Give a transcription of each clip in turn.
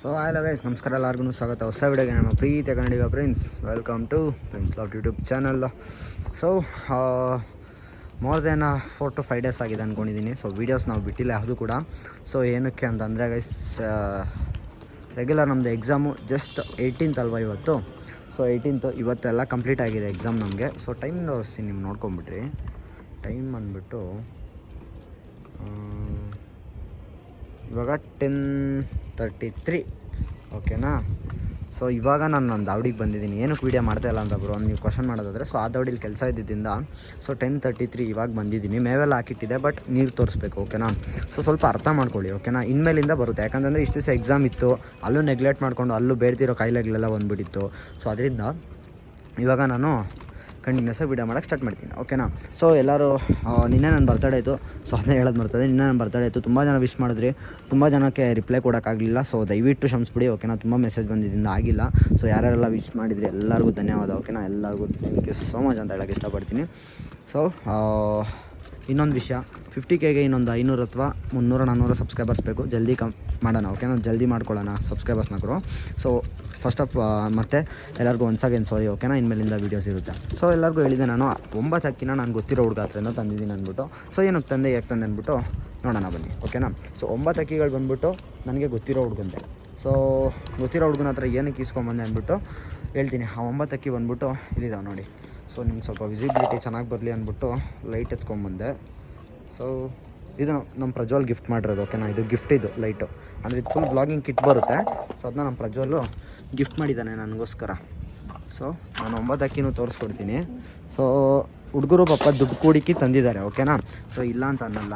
So ಆಯ್ಲ guys ನಮಸ್ಕಾರ ಎಲ್ಲರಿಗೂ ಸ್ವಾಗತ. ಹೊಸ ವಿಡಿಯೋಗೆ ನಮ್ಮ ಪ್ರೀತಿಯ Kannadiga friends welcome to friends love YouTube channel so more than four to five days ಆಗಿದೆ ಅಂದ್ಕೊಂಡಿದ್ದೀನಿ ಸೊ ವೀಡಿಯೋಸ್ ನಾವು ಬಿಟ್ಟಿಲ್ಲ ಯಾವುದು ಕೂಡ. ಸೊ ಏನಕ್ಕೆ ಅಂತಂದರೆ ಗೈಸ್ ರೆಗ್ಯುಲರ್ ನಮ್ಮದು ಎಕ್ಸಾಮು ಜಸ್ಟ್ ಏಯ್ಟೀನ್ತ್ ಅಲ್ವಾ ಇವತ್ತು? ಸೊ ಏಯ್ಟೀನ್ತು ಇವತ್ತೆಲ್ಲ ಕಂಪ್ಲೀಟ್ ಆಗಿದೆ ಎಕ್ಸಾಮ್ ನಮಗೆ. ಸೊ ಟೈಮ್ ತೋರಿಸ್ತೀನಿ ನೀವು ನೋಡ್ಕೊಂಬಿಟ್ರಿ ಟೈಮ್ ಬಂದುಬಿಟ್ಟು ಇವಾಗ ಟೆನ್ ತರ್ಟಿ ತ್ರೀ ಓಕೆನಾ ಸೊ ಇವಾಗ ನಾನು ನನ್ನ ದಾವಡಿಗೆ ಬಂದಿದ್ದೀನಿ. ಏನಕ್ಕೆ ವೀಡಿಯೋ ಮಾಡ್ತಾ ಇಲ್ಲ ಅಂತ ಬ್ರೋ ನೀವು ಕ್ವಶನ್ ಮಾಡೋದಾದರೆ ಸೊ ಆ ದಾವಡಿಲಿ ಕೆಲಸ ಇದ್ದಿದ್ದರಿಂದ ಸೊ ಟೆನ್ ತರ್ಟಿ ತ್ರೀ ಇವಾಗ ಬಂದಿದ್ದೀನಿ. ಮೇವೆಲ್ಲ ಹಾಕಿಟ್ಟಿದೆ ಬಟ್ ನೀರು ತೋರಿಸ್ಬೇಕು ಓಕೆನಾ ಸೊ ಸ್ವಲ್ಪ ಅರ್ಥ ಮಾಡ್ಕೊಳ್ಳಿ ಓಕೆನಾ ಇನ್ಮೇಲಿಂದ ಬರುತ್ತೆ. ಯಾಕಂತಂದರೆ ಇಷ್ಟು ದಿವಸ ಎಕ್ಸಾಮ್ ಇತ್ತು. ಅಲ್ಲೂ ನೆಗ್ಲೆಕ್ಟ್ ಮಾಡಿಕೊಂಡು, ಅಲ್ಲೂ ಬೇಡ್ತಿರೋ ಕಾಯಿಲೆಗಳೆಲ್ಲ ಬಂದುಬಿಟ್ಟಿತ್ತು. ಸೊ ಅದರಿಂದ ಇವಾಗ ನಾನು ಕಂಟಿನ್ಯೂಸ್ ಸಹ ವೀಡಿಯೋ ಮಾಡೋಕ್ಕೆ ಸ್ಟಾರ್ಟ್ ಮಾಡ್ತೀನಿ ಓಕೆನಾ ಸೊ ಎಲ್ಲರೂ ನಿನ್ನೆ ನನ್ನ ಬರ್ತಡೇ ಇತ್ತು. ಸೊ ಅದನ್ನೇ ಹೇಳೋದು ಬರ್ತದೆ ನಿನ್ನೆ ನನ್ನ ಬರ್ತಡೇ ಇತ್ತು. ತುಂಬ ಜನ ವಿಶ್ ಮಾಡಿದ್ರಿ. ತುಂಬ ಜನಕ್ಕೆ ರಿಪ್ಲೈ ಕೊಡೋಕ್ಕಾಗಲಿಲ್ಲ ಸೊ ದಯವಿಟ್ಟು ಕ್ಷಮಿಸ್ಬಿಡಿ ಓಕೆನಾ ತುಂಬ ಮೆಸೇಜ್ ಬಂದಿದ್ದರಿಂದ ಆಗಿಲ್ಲ. ಸೊ ಯಾರ್ಯಾರೆಲ್ಲ ವಿಶ್ ಮಾಡಿದ್ರಿ, ಎಲ್ಲರಿಗೂ ಧನ್ಯವಾದ ಓಕೆನಾ ಎಲ್ಲರಿಗೂ ಥ್ಯಾಂಕ್ ಯು ಸೋ ಮಚ್ ಅಂತ ಹೇಳೋಕ್ಕೆ ಇಷ್ಟಪಡ್ತೀನಿ. ಸೊ ಇನ್ನೊಂದು ವಿಷಯ ಫಿಫ್ಟಿ ಕೆಗೆ ಇನ್ನೊಂದು ಐನೂರು ಅಥವಾ ಮುನ್ನೂರು ನಾನ್ನೂರು ಸಬ್ಸ್ಕ್ರೈಬರ್ಸ್ ಬೇಕು. ಜಲ್ದಿ ಕಮ್ ಮಾಡೋಣ ಓಕೆನಾ ಜಲ್ದಿ ಮಾಡ್ಕೊಳ್ಳೋಣ ಸಬ್ಸ್ಕ್ರೈಬರ್ಸ್ನ ಕೊಡು ಸೊ ಫಸ್ಟ್ ಆಫ್ ಮತ್ತೆ ಎಲ್ಲರಿಗೂ ಒನ್ಸ್ ಅಗೇನ್ ಸಾರಿ ಓಕೆನಾ ಇನ್ಮೇಲಿಂದ ವೀಡಿಯೋಸ್ ಇರುತ್ತೆ. ಸೊ ಎಲ್ಲರಿಗೂ ಹೇಳಿದೆ ನಾನು, ಒಂಬತ್ತು ಅಕ್ಕಿನ ನಾನು ಗೊತ್ತಿರೋ ಹುಡುಗ ಹತ್ರನೋ ತಂದಿದ್ದೀನಿ ಅಂದ್ಬಿಟ್ಟು. ಸೊ ಏನಕ್ಕೆ ತಂದೆ ಯಾಕೆ ತಂದೆ ಅಂದ್ಬಿಟ್ಟು ನೋಡೋಣ ಬನ್ನಿ ಓಕೆನಾ ಸೊ ಒಂಬತ್ತು ಅಕ್ಕಿಗಳು ಬಂದ್ಬಿಟ್ಟು ನನಗೆ ಗೊತ್ತಿರೋ ಹುಡುಗಂತೆ. ಸೊ ಗೊತ್ತಿರೋ ಹುಡುಗನ ಹತ್ರ ಏನಕ್ಕೆ ಇಸ್ಕೊಂಬಂದೆ ಅಂದ್ಬಿಟ್ಟು ಹೇಳ್ತೀನಿ. ಆ ಒಂಬತ್ತು ಅಕ್ಕಿ ಬಂದ್ಬಿಟ್ಟು ಇಲ್ಲಿದ್ದಾವೆ ನೋಡಿ. ಸೊ, ನಿಮ್ಗೆ ಸ್ವಲ್ಪ ವಿಸಿಬಿಲಿಟಿ ಚೆನ್ನಾಗಿ ಬರಲಿ ಅಂದ್ಬಿಟ್ಟು ಲೈಟ್ ಎತ್ಕೊಂಬಂದೆ ಸೊ ಇದು ನಮ್ಮ ಪ್ರಜ್ವಲ್ ಗಿಫ್ಟ್ ಮಾಡಿರೋದು ಓಕೆನಾ ಇದು ಗಿಫ್ಟ್ ಇದು ಲೈಟು ಅಂದರೆ ಇದು ಫುಲ್ ಬ್ಲಾಗಿಂಗ್ ಕಿಟ್ ಬರುತ್ತೆ. ಸೊ ಅದನ್ನ ನಮ್ಮ ಪ್ರಜ್ವಲ್ಲು ಗಿಫ್ಟ್ ಮಾಡಿದ್ದಾನೆ ನನಗೋಸ್ಕರ. ಸೊ ನಾನು ಒಂಬತ್ತು ಅಕ್ಕಿನೂ ತೋರಿಸ್ಕೊಡ್ತೀನಿ. ಸೊ ಹುಡುಗರು ಪಾಪ ದುಡ್ಡು ಕೂಡಿಕ್ಕಿ ತಂದಿದ್ದಾರೆ ಓಕೆನಾ ಸೊ ಇಲ್ಲ ಅಂತ ಅನ್ನಲ್ಲ.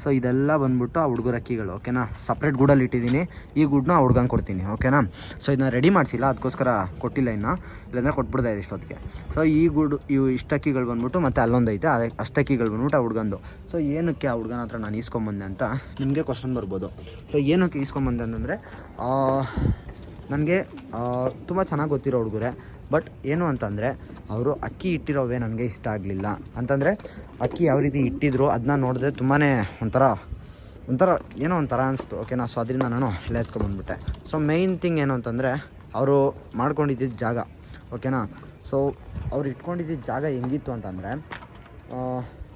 ಸೊ ಇದೆಲ್ಲ ಬಂದ್ಬಿಟ್ಟು ಆ ಹುಡುಗರ ಅಕ್ಕಿಗಳು ಓಕೆನಾ ಸಪ್ರೇಟ್ ಗೂಡಲ್ಲಿ ಇಟ್ಟಿದ್ದೀನಿ. ಈ ಗುಡ್ನ ಆ ಹುಡ್ಗಂಗೆ ಕೊಡ್ತೀನಿ ಓಕೆನಾ ಸೊ ಇದನ್ನ ರೆಡಿ ಮಾಡಿಸಿಲ್ಲ ಅದಕ್ಕೋಸ್ಕರ ಕೊಟ್ಟಿಲ್ಲ ಇನ್ನು. ಇಲ್ಲಾಂದರೆ ಕೊಟ್ಬಿಡ್ತಾ ಇದೆ ಇಷ್ಟೊತ್ತಿಗೆ. ಸೊ ಈ ಗುಡ್ ಇವು ಇಷ್ಟು ಅಕ್ಕಿಗಳು ಬಂದ್ಬಿಟ್ಟು ಮತ್ತೆ ಅಲ್ಲೊಂದೈತೆ, ಅದೇ ಅಷ್ಟು ಅಕ್ಕಿಗಳು ಬಂದ್ಬಿಟ್ಟು ಆ ಹುಡ್ಗಂದು. ಸೊ ಏನಕ್ಕೆ ಆ ಹುಡ್ಗನ ಹತ್ರ ನಾನು ಈಸ್ಕೊಂಬಂದೆ ಅಂತ ನಿಮಗೆ ಕ್ವಶನ್ ಬರ್ಬೋದು. ಸೊ ಏನಕ್ಕೆ ಈಸ್ಕೊಂಬಂದೆ ಅಂತಂದರೆ ನನಗೆ ತುಂಬ ಚೆನ್ನಾಗಿ ಗೊತ್ತಿರೋ ಹುಡುಗರೇ. ಬಟ್ ಏನು ಅಂತಂದರೆ ಅವರು ಅಕ್ಕಿ ಇಟ್ಟಿರೋವೇ ನನಗೆ ಇಷ್ಟ ಆಗಲಿಲ್ಲ. ಅಂತಂದರೆ ಅಕ್ಕಿ ಯಾವ ರೀತಿ ಇಟ್ಟಿದ್ರು ಅದನ್ನ ನೋಡಿದ್ರೆ ತುಂಬಾ ಒಂಥರ ಒಂಥರ ಏನೋ ಒಂಥರ ಅನಿಸ್ತು. ಓಕೆನಾ ಸೊ ಅದರಿಂದ ನಾನು ಎಲ್ಲ ಎತ್ಕೊಂಡ್ಬಂದ್ಬಿಟ್ಟೆ ಸೊ ಮೇಯ್ನ್ ಥಿಂಗ್ ಏನು ಅಂತಂದರೆ ಅವರು ಮಾಡ್ಕೊಂಡಿದ್ದಿದ್ದು ಜಾಗ. ಓಕೆನಾ ಸೊ ಅವ್ರು ಇಟ್ಕೊಂಡಿದ್ದಿದ್ದ ಜಾಗ ಹೆಂಗಿತ್ತು ಅಂತಂದರೆ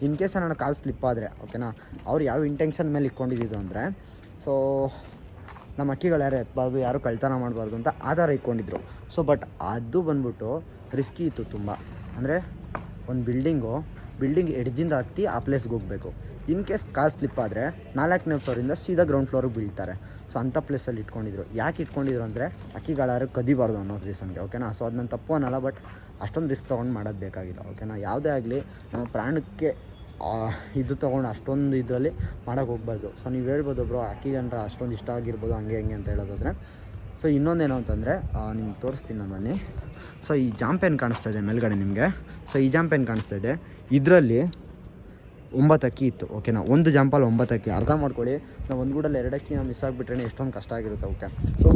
ಇನ್ ಕೇಸ್ ನನ್ನ ಕಾಲು ಸ್ಲಿಪ್ ಆದರೆ ಓಕೆನಾ ಅವ್ರು ಯಾವ ಇಂಟೆನ್ಷನ್ ಮೇಲೆ ಇಟ್ಕೊಂಡಿದ್ದು ಅಂದರೆ ಸೊ ನಮ್ಮ ಅಕ್ಕಿಗಳು ಯಾರು ಎತ್ತಬಾರ್ದು ಯಾರು ಕಳ್ತನ ಮಾಡಬಾರ್ದು ಅಂತ ಆ ಥರ ಇಟ್ಕೊಂಡಿದ್ರು. ಸೊ ಬಟ್ ಅದು ಬಂದ್ಬಿಟ್ಟು ರಿಸ್ಕಿ ಇತ್ತು ತುಂಬ. ಅಂದರೆ ಒಂದು ಬಿಲ್ಡಿಂಗು ಬಿಲ್ಡಿಂಗ್ ಎಡ್ಜಿಂದ ಹತ್ತಿ ಆ ಪ್ಲೇಸ್ಗೆ ಹೋಗಬೇಕು. ಇನ್ ಕೇಸ್ ಕಾರ್ ಸ್ಲಿಪ್ ಆದರೆ ನಾಲ್ಕನೇ ಫ್ಲೋರಿಂದ ಸೀದಾ ಗ್ರೌಂಡ್ ಫ್ಲೋರಿಗೆ ಬೀಳ್ತಾರೆ. ಸೊ ಅಂಥ ಪ್ಲೇಸಲ್ಲಿ ಇಟ್ಕೊಂಡಿದ್ರು. ಯಾಕೆ ಇಟ್ಕೊಂಡಿದ್ರು ಅಂದರೆ ಅಕ್ಕಿಗಳಾರು ಕದಿಬಾರ್ದು ಅನ್ನೋ ರೀಸನ್ಗೆ ಓಕೆನಾ ಸೊ ಅದು ನನ್ನ ತಪ್ಪು ಅನ್ನೋಲ್ಲ ಬಟ್ ಅಷ್ಟೊಂದು ರಿಸ್ಕ್ ತೊಗೊಂಡು ಮಾಡೋದು ಬೇಕಾಗಿಲ್ಲ ಓಕೆನಾ ಯಾವುದೇ ಆಗಲಿ, ನಮ್ಮ ಪ್ರಾಣಕ್ಕೆ ಇದು ತೊಗೊಂಡು ಅಷ್ಟೊಂದು ಇದರಲ್ಲಿ ಮಾಡೋಕೆ ಹೋಗ್ಬಾರ್ದು. ಸೊ ನೀವು ಹೇಳ್ಬೋದು ಬ್ರೋ ಅಕ್ಕಿ ಜನರ ಅಷ್ಟೊಂದು ಇಷ್ಟ ಆಗಿರ್ಬೋದು, ಹಂಗೆ ಹಂಗೆ ಅಂತ ಹೇಳೋದಾದ್ರೆ. ಸೊ ಇನ್ನೊಂದೇನು ಅಂತಂದರೆ ನಿಮ್ಗೆ ತೋರಿಸ್ತೀನಿ ನಾನು ಬನ್ನಿ. ಸೊ ಈ ಜಾಂಪೇನ್ ಕಾಣಿಸ್ತಾ ಇದೆ ಮೇಲ್ಗಡೆ ನಿಮಗೆ. ಸೊ ಈ ಜಾಂಪೇನ್ ಕಾಣಿಸ್ತಾ ಇದೆ. ಇದರಲ್ಲಿ ಒಂಬತ್ತು ಅಕ್ಕಿ ಇತ್ತು ಓಕೆನಾ ಒಂದು ಜಾಂಪಲ್ಲಿ ಒಂಬತ್ತು ಅಕ್ಕಿ. ಅರ್ಧ ಮಾಡ್ಕೊಳ್ಳಿ. ನಾವು ಒಂದು ಗೂಡಲ್ಲಿ ಎರಡು ಅಕ್ಕಿ ನಾವು ಮಿಸ್ ಆಗಿಬಿಟ್ರೆ ಎಷ್ಟೊಂದು ಕಷ್ಟ ಆಗಿರುತ್ತೆ ಓಕೆ ಸೊ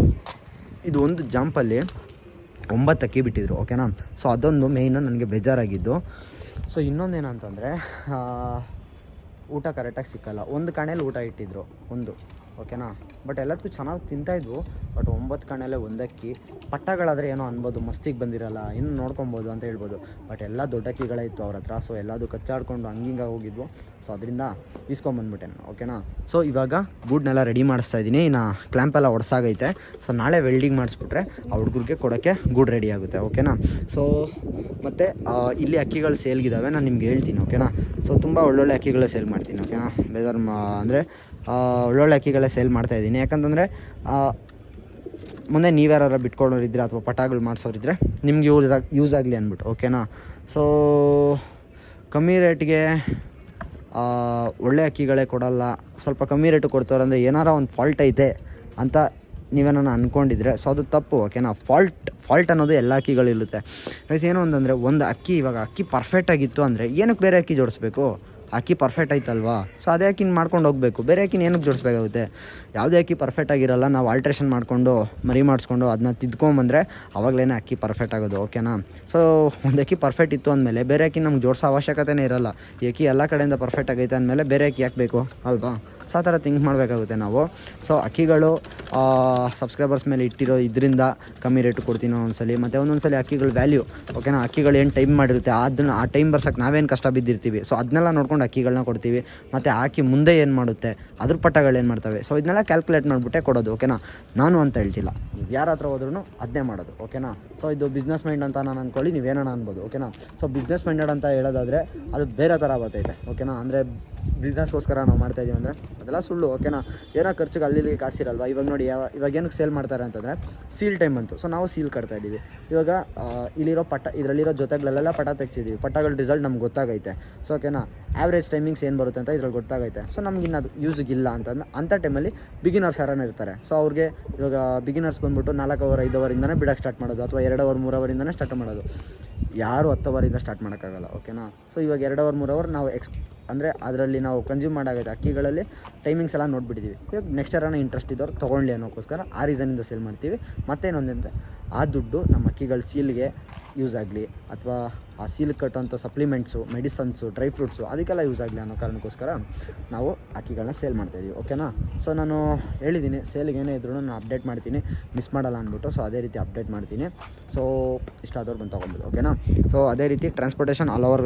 ಇದು ಒಂದು ಜಾಂಪಲ್ಲಿ ಒಂಬತ್ತು ಅಕ್ಕಿ ಬಿಟ್ಟಿದ್ರು ಓಕೆನಾ ಸೊ ಅದೊಂದು ಮೇಯ್ನು ನನಗೆ ಬೇಜಾರಾಗಿದ್ದು. ಸೊ ಇನ್ನೊಂದೇನಂತಂದರೆ ಊಟ ಕರೆಕ್ಟಾಗಿ ಸಿಕ್ಕಲ್ಲ. ಒಂದು ಕಣೇಲಿ ಊಟ ಇಟ್ಟಿದ್ರು ಒಂದು. ಓಕೆನಾ? ಬಟ್ ಎಲ್ಲದಕ್ಕೂ ಚೆನ್ನಾಗಿ ತಿಂತಾಯಿದ್ವು ಬಟ್ ಒಂಬತ್ತು ಕಣ್ಣಲ್ಲೇ ಒಂದಕ್ಕಿ. ಪಟ್ಟಗಳಾದರೆ ಏನೋ ಅನ್ಬೋದು, ಮಸ್ತಿಗೆ ಬಂದಿರಲ್ಲ, ಇನ್ನು ನೋಡ್ಕೊಬೋದು ಅಂತ ಹೇಳ್ಬೋದು. ಬಟ್ ಎಲ್ಲ ದೊಡ್ಡ ಅಕ್ಕಿಗಳೇ ಇತ್ತು ಅವ್ರ ಹತ್ರ. ಸೊ ಎಲ್ಲದು ಕಚ್ಚಾಡ್ಕೊಂಡು ಹಂಗಿಂಗ ಹೋಗಿದ್ವು. ಸೊ ಅದರಿಂದ ಇಸ್ಕೊಂಬಂದ್ಬಿಟ್ಟೆ ನಾನು ಓಕೆನಾ? ಸೊ ಇವಾಗ ಗೂಡ್ನೆಲ್ಲ ರೆಡಿ ಮಾಡಿಸ್ತಾ ಇದ್ದೀನಿ. ಇನ್ನು ಕ್ಲ್ಯಾಂಪ್ ಒಡ್ಸಾಗೈತೆ. ಸೊ ನಾಳೆ ವೆಲ್ಡಿಂಗ್ ಮಾಡಿಸ್ಬಿಟ್ರೆ ಆ ಹುಡುಗರಿಗೆ ಕೊಡೋಕ್ಕೆ ಗೂಡ್ ರೆಡಿ ಆಗುತ್ತೆ, ಓಕೆನಾ? ಸೊ ಮತ್ತು ಇಲ್ಲಿ ಅಕ್ಕಿಗಳು ಸೇಲ್ಗಿದ್ದಾವೆ ನಾನು ನಿಮ್ಗೆ ಹೇಳ್ತೀನಿ, ಓಕೆನಾ? ಸೊ ತುಂಬ ಒಳ್ಳೊಳ್ಳೆ ಅಕ್ಕಿಗಳೇ ಸೇಲ್ ಮಾಡ್ತೀನಿ, ಓಕೆನಾ? ಬೇಜಾರು ಮಾ ಅಂದರೆ ಒಳ್ಳೊಳ್ಳೆ ಅಕ್ಕಿಗಳೇ ಸೇಲ್ ಮಾಡ್ತಾ ಇದ್ದೀನಿ. ಯಾಕಂತಂದರೆ ಮುಂದೆ ನೀವ್ಯಾರ ಬಿಟ್ಕೊಳ್ಳೋರಿದ್ರೆ ಅಥವಾ ಪಟಾಗಳು ಮಾಡಿಸೋರಿದ್ರೆ ನಿಮ್ಗೆ ಯೂಸ್ ಯೂಸ್ ಆಗಲಿ ಅಂದ್ಬಿಟ್ಟು ಓಕೆನಾ ಸೊ ಕಮ್ಮಿ ರೇಟ್ಗೆ ಒಳ್ಳೆ ಅಕ್ಕಿಗಳೇ ಕೊಡಲ್ಲ. ಸ್ವಲ್ಪ ಕಮ್ಮಿ ರೇಟ್ ಕೊಡ್ತಾರೆ ಅಂದರೆ ಏನಾರ ಒಂದು ಫಾಲ್ಟ್ ಐತೆ ಅಂತ ನೀವೇನ ಅಂದ್ಕೊಂಡಿದ್ರೆ ಸೊ ಅದು ತಪ್ಪು ಓಕೆನಾ ಫಾಲ್ಟ್ ಫಾಲ್ಟ್ ಅನ್ನೋದು ಎಲ್ಲ ಅಕ್ಕಿಗಳಿರುತ್ತೆ. ಏನು ಅಂತಂದರೆ ಒಂದು ಅಕ್ಕಿ, ಇವಾಗ ಅಕ್ಕಿ ಪರ್ಫೆಕ್ಟಾಗಿತ್ತು ಅಂದರೆ ಏನಕ್ಕೆ ಬೇರೆ ಅಕ್ಕಿ ಜೋಡಿಸ್ಬೇಕು? ಅಕ್ಕಿ ಪರ್ಫೆಕ್ಟ್ ಆಯ್ತಲ್ವಾ? ಸೊ ಅದೇ ಅಕ್ಕಿನ ಮಾಡ್ಕೊಂಡು ಹೋಗಬೇಕು. ಬೇರೆ ಅಕ್ಕಿನ ಏನಕ್ಕೆ ಜೋಡಿಸ್ಬೇಕಾಗುತ್ತೆ? ಯಾವುದೇ ಅಕ್ಕಿ ಪರ್ಫೆಕ್ಟ್ ಆಗಿರಲ್ಲ, ನಾವು ಆಲ್ಟ್ರೇಷನ್ ಮಾಡಿಕೊಂಡು, ಮರಿ ಮಾಡಿಸ್ಕೊಂಡು ಅದನ್ನ ತಿದ್ಕೊಂಬಂದರೆ ಆವಾಗಲೇ ಅಕ್ಕಿ ಪರ್ಫೆಕ್ಟ್ ಆಗೋದು ಓಕೆನಾ ಸೊ ಒಂದು ಅಕ್ಕಿ ಪರ್ಫೆಕ್ಟ್ ಇತ್ತು ಅಂದಮೇಲೆ ಬೇರೆ ಅಕ್ಕಿ ನಮ್ಗೆ ಜೋಡಿಸೋ ಅವಶ್ಯಕತೆನೇ ಇರಲ್ಲ. ಅಕ್ಕಿ ಎಲ್ಲ ಕಡೆಯಿಂದ ಪರ್ಫೆಕ್ಟ್ ಆಗೈತೆ ಅಂದಮೇಲೆ ಬೇರೆ ಅಕ್ಕಿ ಹಾಕಬೇಕು ಬೇಕು ಅಲ್ವಾ? ಸೊ ಆ ಥರ ಥಿಂಕ್ ಮಾಡಬೇಕಾಗುತ್ತೆ ನಾವು. ಸೊ ಅಕ್ಕಿಗಳು ಸಬ್ಸ್ಕ್ರೈಬರ್ಸ್ ಮೇಲೆ ಇಟ್ಟಿರೋ ಇದರಿಂದ ಕಮ್ಮಿ ರೇಟ್ ಕೊಡ್ತೀನಿ ಒಂದೊಂದ್ಸಲಿ ಮತ್ತು ಒಂದೊಂದ್ಸಲಿ ಅಕ್ಕಿಗಳ ವ್ಯಾಲ್ಯೂ ಓಕೆನಾ ಅಕ್ಕಿಗಳು ಏನು ಟೈಮ್ ಮಾಡಿರುತ್ತೆ, ಅದನ್ನ ಆ ಟೈಮ್ ಬರ್ಸಕ್ಕೆ ನಾವೇನು ಕಷ್ಟ ಬಿದ್ದಿರ್ತೀವಿ. ಸೊ ಅದನ್ನೆಲ್ಲ ನೋಡ್ಕೊಂಡು ಅಕ್ಕಿಗಳನ್ನ ಕೊಡ್ತೀವಿ. ಮತ್ತು ಹಾಕಿ ಮುಂದೆ ಏನು ಮಾಡುತ್ತೆ? ಅದ್ರ ಪಟ್ಟಗಳು ಏನು ಮಾಡ್ತವೆ? ಸೊ ಇದನ್ನೆಲ್ಲ ಕ್ಯಾಲ್ಕುಲೇಟ್ ಮಾಡಿಬಿಟ್ಟೆ ಕೊಡೋದು ಓಕೆನಾ ನಾನು ಅಂತ ಹೇಳ್ತಿಲ್ಲ. ಯಾರ ಹತ್ರ ಹೋದ್ರೂ ಅದನ್ನೇ ಮಾಡೋದು ಓಕೆನಾ ಸೊ ಇದು ಬಿಸ್ನೆಸ್ ಮೈಂಡ್ ಅಂತ ನಾನು ಅಂದ್ಕೊಳ್ಳಿ ನೀವೇನೋ ಅನ್ಬೋದು ಓಕೆನಾ ಸೊ ಬಿಸ್ನೆಸ್ ಮೈಂಡೆಡ್ ಅಂತ ಹೇಳೋದಾದರೆ ಅದು ಬೇರೆ ಥರ ಬರ್ತೈತೆ ಓಕೆನಾ ಅಂದರೆ ಬಿಸ್ನೆಸ್ಗೋಸ್ಕರ ನಾವು ಮಾಡ್ತಾ ಇದೀವಿ ಅಂದರೆ ಅದೆಲ್ಲ ಸುಳ್ಳು ಓಕೆನಾ ಏನೋ ಖರ್ಚಿಗೆ ಅಲ್ಲಿ ಇಲ್ಲಿ ಕಾಸಿರಲ್ವಾ? ಇವಾಗ ನೋಡಿ ಯಾವ ಇವಾಗ ಏನಕ್ಕೆ ಸೇಲ್ ಮಾಡ್ತಾರೆ ಅಂತಂದರೆ ಸೀಲ್ ಟೈಮ್ ಬಂತು ಸೊ ನಾವು ಸೀಲ್ ಕಟ್ತಾ ಇದ್ದೀವಿ ಇವಾಗ ಇಲ್ಲಿರೋ ಪಟ್ಟ ಇದರಲ್ಲಿರೋ ಜೊತೆಗಳಲ್ಲೆಲ್ಲ ಪಟ ತೆಗ್ಸಿದ್ದೀವಿ ಪಟ್ಟಗಳ ರಿಸಲ್ಟ್ ನಮ್ಗೆ ಗೊತ್ತಾಗೈತೆ. ಸೊ ಓಕೆನಾ ಆ್ಯಾವ್ರೇಜ್ ಟೈಮಿಂಗ್ಸ್ ಏನು ಬರುತ್ತೆ ಅಂತ ಇದ್ರಲ್ಲಿ ಗೊತ್ತಾಗೈತೆ. ಸೊ ನಮ್ಗೆ ಇನ್ನದು ಯೂಸಿಗಿಲ್ಲ ಅಂತಂದು ಅಂಥ ಟೈಮಲ್ಲಿ ಬಿಗಿನರ್ಸ್ ಯಾರನ್ನ ಇರ್ತಾರೆ. ಸೊ ಅವ್ರಿಗೆ ಇವಾಗ ಬಿಗಿನರ್ಸ್ ಬಂದ್ಬಿಟ್ಟು ನಾಲ್ಕು ಅವರ್ ಐದು ಅವರಿಂದನೇ ಬಿಡೋಕ್ಕೆ ಸ್ಟಾರ್ಟ್ ಮಾಡೋದು, ಅಥವಾ ಎರಡು ಅವರ್ ಮೂರು ಅವರಿಂದನೇ ಸ್ಟಾರ್ಟ್ ಮಾಡೋದು. ಯಾರು ಹತ್ತು ಅವರಿಂದ ಸ್ಟಾರ್ಟ್ ಮಾಡೋಕ್ಕಾಗಲ್ಲ ಓಕೆನಾ ಸೊ ಇವಾಗ ಎರಡು ಅವರ್ ಮೂರು ಅವರ್ ನಾವು ಎಕ್ಸ್ ಅಂದರೆ ಅದರಲ್ಲಿ ನಾವು ಕನ್ಸ್ಯೂಮ್ ಮಾಡಾಗೈತೆ ಅಕ್ಕಿಗಳಲ್ಲಿ ಟೈಮಿಂಗ್ಸ್ ಎಲ್ಲ ನೋಡಿಬಿಟ್ಟಿದ್ವಿ. ಇವಾಗ ನೆಕ್ಸ್ಟ್ ಯಾರನ್ನ ಇಂಟ್ರೆಸ್ಟ್ ಇದ್ದವ್ರು ತೊಗೊಳ್ಳಿ ಅನ್ನೋಕ್ಕೋಸ್ಕರ ಆ ರೀಸನಿಂದ ಸೇಲ್ ಮಾಡ್ತೀವಿ. ಮತ್ತೇನೊಂದಂತೆ ಆ ದುಡ್ಡು ನಮ್ಮ ಅಕ್ಕಿಗಳ ಸೀಲ್ಗೆ ಯೂಸ್ ಆಗಲಿ, ಅಥವಾ ಆ ಸೀಲ್ ಕಟ್ಟುವಂಥ ಸಪ್ಲಿಮೆಂಟ್ಸು ಮೆಡಿಸನ್ಸು ಡ್ರೈ ಫ್ರೂಟ್ಸು ಅದಕ್ಕೆಲ್ಲ ಯೂಸ್ ಆಗಲಿ ಅನ್ನೋ ಕಾರಣಕ್ಕೋಸ್ಕರ ನಾವು ಅಕ್ಕಿಗಳನ್ನ ಸೇಲ್ ಮಾಡ್ತಾಯಿದ್ದೀವಿ ಓಕೆನಾ ಸೊ ನಾನು ಹೇಳಿದ್ದೀನಿ ಸೇಲ್ಗೆ ಏನೇ ಇದ್ರೂ ನಾನು ಅಪ್ಡೇಟ್ ಮಾಡ್ತೀನಿ ಮಿಸ್ ಮಾಡಲ್ಲ ಅಂದ್ಬಿಟ್ಟು ಸೊ ಅದೇ ರೀತಿ ಅಪ್ಡೇಟ್ ಮಾಡ್ತೀನಿ. ಸೊ ಇಷ್ಟ ಆದವ್ರು ಬಂದು ತೊಗೊಬೋದು ಓಕೆನಾ ಸೊ ಅದೇ ರೀತಿ transportation all over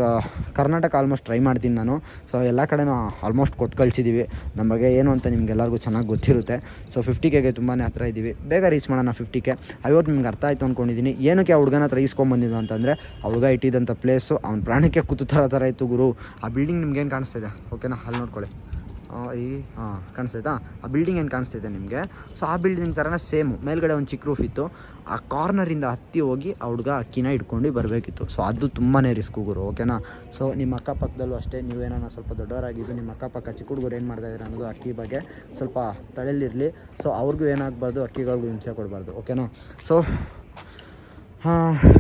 Karnataka almost try ಮಾಡ್ತೀನಿ ನಾನು. ಸೊ ಎಲ್ಲ ಕಡೆನೂ ಆಲ್ಮೋಸ್ಟ್ ಕೊಟ್ಟು ಕಳಿಸಿದ್ದೀವಿ ನಮ್ಮ ಬಗ್ಗೆ ಏನು ಅಂತ ನಿಮಗೆಲ್ಲರಿಗೂ ಚೆನ್ನಾಗಿ ಗೊತ್ತಿರುತ್ತೆ. ಸೊ ಫಿಫ್ಟಿ ಕೆಗೆ ತುಂಬಾ ಹತ್ರ ಇದ್ದೀವಿ ಬೇಗ ರೀಚ್ ಮಾಡೋಣ ಫಿಫ್ಟಿ ಕೆ ಐವತ್ತು ನಿಮ್ಗೆ ಅರ್ಥ ಆಯಿತು ಅಂದ್ಕೊಂಡಿದ್ದೀನಿ ಏನಕ್ಕೆ ಆ ಹುಡುಗನ ಹತ್ರ ಈಸ್ಕೊಂಬಂದಿದ್ದು ಅಂತಂದರೆ, ಆ ಹುಡುಗ ಇಟ್ಟಿದ್ದಂಥ ಪ್ಲೇಸು ಅವ್ನ ಪ್ರಾಣಕ್ಕೆ ಕೂತು ಥರ ಥರ ಇತ್ತು ಗುರು. ಆ ಬಿಲ್ಡಿಂಗ್ ನಿಮ್ಗೇನು ಕಾಣಿಸ್ತಿದೆ ಓಕೆನಾ ಅಲ್ಲಿ ನೋಡ್ಕೊಳ್ಳಿ. ಈ ಹಾಂ ಕಾಣಿಸ್ತೈತಾ ಆ ಬಿಲ್ಡಿಂಗ್ ಏನು ಕಾಣಿಸ್ತಿದೆ ನಿಮಗೆ? ಸೊ ಆ ಬಿಲ್ಡಿಂಗ್ ಥರನೇ ಸೇಮ್ ಮೇಲ್ಗಡೆ ಒಂದು ಚಿಕ್ಕ ರೂಫ್ ಇತ್ತು. ಆ ಕಾರ್ನರಿಂದ ಹತ್ತಿ ಹೋಗಿ ಆ ಹುಡುಗ ಅಕ್ಕಿನ ಇಟ್ಕೊಂಡು ಬರಬೇಕಿತ್ತು. ಸೊ ಅದು ತುಂಬಾ ರಿಸ್ಕ್ ಗುರು. ಓಕೆನಾ ಸೊ ನಿಮ್ಮ ಅಕ್ಕಪಕ್ಕದಲ್ಲೂ ಅಷ್ಟೇ ನೀವೇನೋ ಸ್ವಲ್ಪ ದೊಡ್ಡವರಾಗಿದ್ದು, ನಿಮ್ಮ ಅಕ್ಕಪಕ್ಕ ಚಿಕ್ಕ ಹುಡುಗರು ಏನು ಮಾಡ್ತಾ ಇದ್ದಾರೆ ಅನ್ನೋದು ಅಕ್ಕಿ ಬಗ್ಗೆ ಸ್ವಲ್ಪ ತಲೆಯಲ್ಲಿರಲಿ ಸೊ ಅವ್ರಿಗೂ ಏನಾಗಬಾರ್ದು, ಅಕ್ಕಿಗಳಿಗೂ ಹಿಂಸೆ ಕೊಡಬಾರ್ದು. ಓಕೆನಾ ಸೊ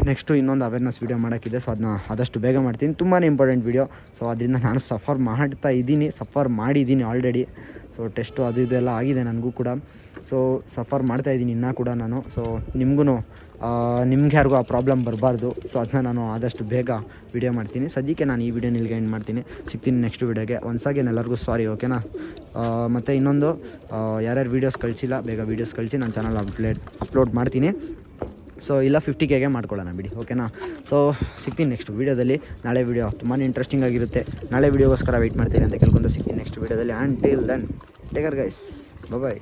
ನೆಕ್ಸ್ಟು ಇನ್ನೊಂದು ಅವೇರ್ನೆಸ್ ವೀಡಿಯೋ ಮಾಡೋಕ್ಕಿದೆ. ಸೊ ಅದನ್ನ ಆದಷ್ಟು ಬೇಗ ಮಾಡ್ತೀನಿ. ತುಂಬಾ ಇಂಪಾರ್ಟೆಂಟ್ ವೀಡಿಯೋ ಸೊ ಅದರಿಂದ ನಾನು ಸಫರ್ ಮಾಡ್ತಾ ಇದ್ದೀನಿ. ಸಫರ್ ಮಾಡಿದ್ದೀನಿ ಆಲ್ರೆಡಿ ಸೊ ಟೆಸ್ಟು ಅದು ಇದೆಲ್ಲ ಆಗಿದೆ ನನಗೂ ಕೂಡ. ಸೊ ಸಫರ್ ಮಾಡ್ತಾ ಇದ್ದೀನಿ ಇನ್ನೂ ಕೂಡ ನಾನು. ಸೊ ನಿಮಗೂ ನಿಮ್ಗೆ ಯಾರಿಗೂ ಆ ಪ್ರಾಬ್ಲಮ್ ಬರಬಾರ್ದು. ಸೊ ಅದನ್ನ ನಾನು ಆದಷ್ಟು ಬೇಗ ವೀಡಿಯೋ ಮಾಡ್ತೀನಿ. ಸದ್ಯಕ್ಕೆ ನಾನು ಈ ವಿಡಿಯೋ ನಿಲ್ಗೆ ಎಂಡ್ ಮಾಡ್ತೀನಿ. ಸಿಗ್ತೀನಿ ನೆಕ್ಸ್ಟ್ ವೀಡಿಯೋಗೆ ಒನ್ಸ್ ಅಗೇನ್ ಎಲ್ಲರಿಗೂ ಸಾರಿ ಓಕೆನಾ ಮತ್ತು ಇನ್ನೊಂದು ಯಾರ್ಯಾರು ವೀಡಿಯೋಸ್ ಕಳಿಸಿಲ್ಲ, ಬೇಗ ವೀಡಿಯೋಸ್ ಕಳಿಸಿ. ನಾನು ಚಾನಲ್ ಅಪ್ಲೇಟ್ ಅಪ್ಲೋಡ್ ಮಾಡ್ತೀನಿ. ಸೊ ಇಲ್ಲ ಫಿಫ್ಟಿ ಕೆಗೆ ಮಾಡ್ಕೊಳ್ಳೋಣ ಬಿಡಿ ಓಕೆನಾ ಸೊ ಸಿಗ್ತೀನಿ ನೆಕ್ಸ್ಟ್ ವೀಡಿಯೋದಲ್ಲಿ ನಾಳೆ ವೀಡಿಯೋ ತುಂಬಾ ಇಂಟ್ರೆಸ್ಟಿಂಗ್ ಆಗಿರುತ್ತೆ. ನಾಳೆ ವೀಡಿಯೋಗೋಸ್ಕರ ವೆಯ್ಟ್ ಮಾಡ್ತೀನಿ ಅಂತ ಕೇಳ್ಕೊಂಡು ಸಿಗ್ತೀನಿ ನೆಕ್ಸ್ಟ್ ವೀಡಿಯೋದಲ್ಲಿ and till then take care guys bye